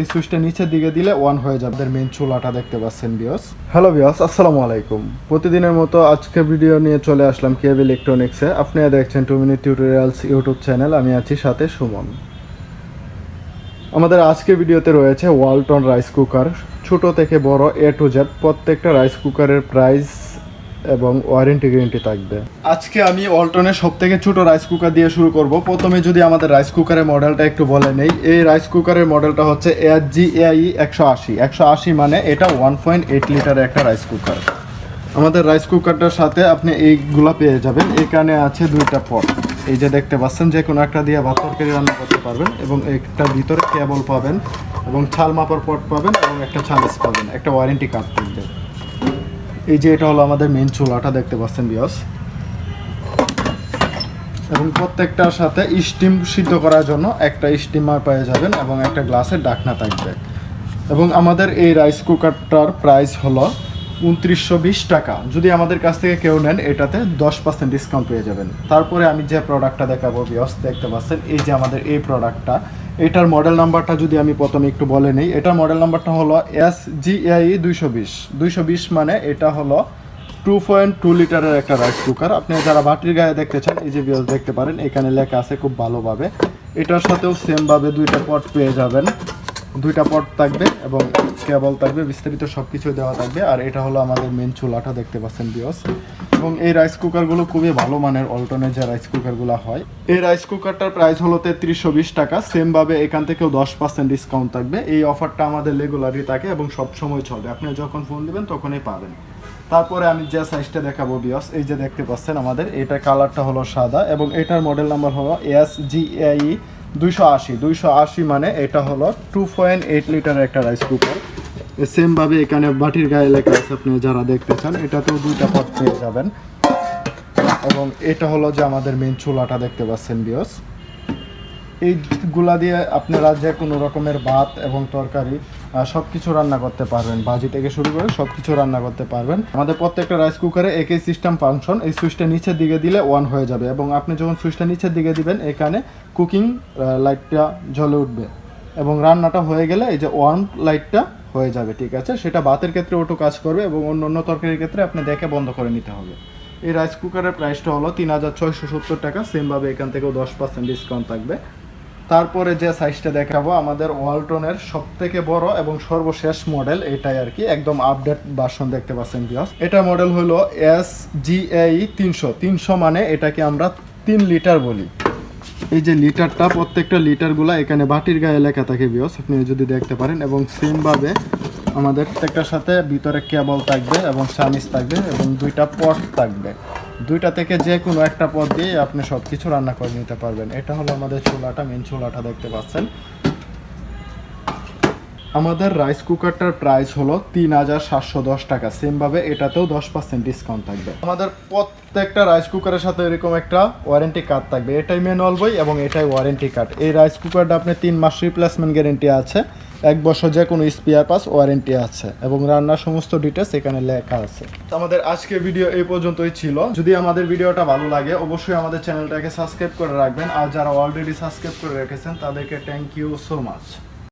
এই সুইচটা নিচের দিকে দিলে অন হয়ে যাবে। মেন চুলাটা দেখতে পাচ্ছেন বিয়স হ্যালো বিয়স আসসালামু আলাইকুম। প্রতিদিনের মতো আজকে ভিডিও নিয়ে চলে আসলাম ইলেকট্রনিক্সে দেখছেন two minute tutorials YouTube channel আমি আছি সাথে সুমন। আমাদের আজকে ভিডিওতে রয়েছে ওয়ালটন রাইস কুকার ছোট থেকে বড় এ টু জেড প্রত্যেকটা রাইস কুকারের প্রাইস এবং ওয়ারেন্টি গ্যারেন্টি থাকবে। আজকে আমি ওয়ালটনের সব থেকে ছোট রাইস কুকার দিয়ে শুরু করব। প্রথমে যদি আমাদের রাইস কুকারের মডেলটা একটু বলে নেই, এই রাইস কুকারের মডেলটা হচ্ছে এয়ার জি এআই একশো আশি। একশো আশি মানে এটা ওয়ান পয়েন্ট এইট লিটারের একটা রাইস কুকার আমাদের রাইস কুকারটার সাথে আপনি এইগুলা পেয়ে যাবেন। এখানে আছে দুইটা পট এই যে দেখতে পাচ্ছেন, যে কোনো একটা দিয়ে ভাত তরকারি রান্না করতে পারবেন এবং একটা ভিতরে কেবল পাবেন এবং ছাল মাপার পট পাবেন এবং একটা ছালেস পাবেন। একটা ওয়ারেন্টি কার্ড থাকবে। এই যে এটা হলো আমাদের মেন চুলাটা, দেখতে পাচ্ছেন বিয়স এবং প্রত্যেকটার সাথে স্টিম সিদ্ধ করার জন্য একটা স্টিমার পেয়ে যাবেন এবং একটা গ্লাসের ডাকনা থাকবে। এবং আমাদের এই রাইস কুকারটার প্রাইস হলো উনত্রিশশো বিশ টাকা। যদি আমাদের কাছ থেকে কেউ নেন, এটাতে দশ পার্সেন্ট ডিসকাউন্ট পেয়ে যাবেন। তারপরে আমি যে প্রোডাক্টটা দেখাবো বিয়স দেখতে পাচ্ছেন, এই যে আমাদের এই প্রোডাক্টটা এটার মডেল নাম্বারটা যদি আমি প্রথমে একটু বলে নিই, এটার মডেল নাম্বারটা হলো এস জি আই দুইশো বিশ। দুইশো বিশ মানে এটা হলো টু পয়েন্ট টু লিটারের একটা রাইস কুকার আপনি যারা বাটির গায়ে দেখতে চান, এই যে বিয়স দেখতে পারেন, এখানে লেখা আছে খুব ভালোভাবে। এটার সাথেও সেমভাবে দুইটা পট পেয়ে যাবেন। দুইটা পট থাকবে এবং কেবল থাকবে, বিস্তারিত সব কিছু দেওয়া থাকবে। আর এটা হলো আমাদের মেন চুলাটা, দেখতে পাচ্ছেন বিয়স এবং এই রাইস কুকারগুলো খুবই ভালো মানের অল্টনের যে রাইস কুকারগুলো হয়। এই রাইস কুকারটার প্রাইস হলো তেত্রিশশো বিশ টাকা। সেমভাবে এখান থেকেও দশ পার্সেন্ট ডিসকাউন্ট থাকবে। এই অফারটা আমাদের রেগুলারই থাকে এবং সব সময় চলবে আপনি যখন ফোন দেবেন, তখনই পাবেন। তারপরে আমি যে সাইজটা দেখাবো বিয়স এই যে দেখতে পাচ্ছেন আমাদের, এটা কালারটা হলো সাদা এবং এটার মডেল নাম্বার হলো এস জি আই দুইশো আশি। দুইশো আশি মানে এটা হলো টু পয়েন্ট এইট লিটারের একটা রাইস কুকার সেমভাবে এখানে বাটির গায়ে লেখা আছে, আপনি যারা দেখতে চান এটাতেও দুইটা পথ পেয়ে যাবেন। এবং এটা হলো যে আমাদের মেন চুলাটা দেখতে পাচ্ছেন বিয়স এইগুলা দিয়ে আপনারা যে কোনো রকমের ভাত এবং তরকারি সব কিছু রান্না করতে পারবেন। ভাজি থেকে শুরু করে সব কিছু রান্না করতে পারবেন। আমাদের প্রত্যেকটা রাইস কুকারে একই সিস্টেম ফাংশন এই সুইচটা নিচের দিকে দিলে অন হয়ে যাবে এবং আপনি যখন সুইচটা নিচের দিকে দিবেন, এখানে কুকিং লাইটটা জ্বলে উঠবে। এবং রান্নাটা হয়ে গেলে এই যে ওয়ার্ম লাইটটা হয়ে যাবে, ঠিক আছে? সেটা ভাতের ক্ষেত্রে ওটু কাজ করবে এবং অন্য অন্য তরকারির ক্ষেত্রে আপনি দেখে বন্ধ করে নিতে হবে। এই রাইস কুকারের প্রাইসটা হলো তিন হাজার ছয়শো সত্তর টাকা সেমভাবে এখান থেকেও দশ পার্সেন্ট ডিসকাউন্ট থাকবে। তারপরে যে সাইজটা দেখাবো, আমাদের ওয়ালটনের সব থেকে বড় এবং সর্বশেষ মডেল এটাই আর কি, একদম আপডেট ভার্সন দেখতে পাচ্ছেন বিয়স এটা মডেল হলো এস জি এই তিনশো। তিনশো মানে এটাকে আমরা তিন লিটার বলি। এই যে লিটারটা, প্রত্যেকটা লিটারগুলো এখানে বাটির গায়ে লেখা থাকে বিয়স আপনি যদি দেখতে পারেন এবং সেমভাবে আমাদের প্রত্যেকটার সাথে ভিতরে কেবল থাকবে এবং চামিচ থাকবে এবং দুইটা পট থাকবে। দুইটা থেকে যে কোনো একটা পদ দিয়ে আপনি সব কিছু রান্না করে নিতে পারবেন। এটা হলো আমাদের চুলাটা মেন চুলাটা দেখতে পাচ্ছেন। আমাদের রাইস কুকারটার প্রাইস হলো তিন হাজার সাতশো দশ টাকা। সেমভাবে এটাতেও দশ পার্সেন্ট ডিসকাউন্ট থাকবে। আমাদের প্রত্যেকটা রাইস কুকারের সাথে এরকম একটা ওয়ারেন্টি কার্ড থাকবে। এটাই ম্যানুয়াল বই এবং এটাই ওয়ারেন্টি কার্ড এই রাইস কুকারটা আপনি তিন মাস রিপ্লেসমেন্ট গ্যারেন্টি আছে। এক বছর যে কোনো স্পিয়ার পাস ওয়ারেন্টি আছে এবং রান্নার সমস্ত ডিটেলস এখানে লেখা আছে। আমাদের আজকে ভিডিও এই পর্যন্তই ছিল। যদি আমাদের ভিডিওটা ভালো লাগে, অবশ্যই আমাদের চ্যানেলটাকে সাবস্ক্রাইব করে রাখবেন। আর যারা অলরেডি সাবস্ক্রাইব করে রেখেছেন, তাদেরকে থ্যাংক ইউ সো মাচ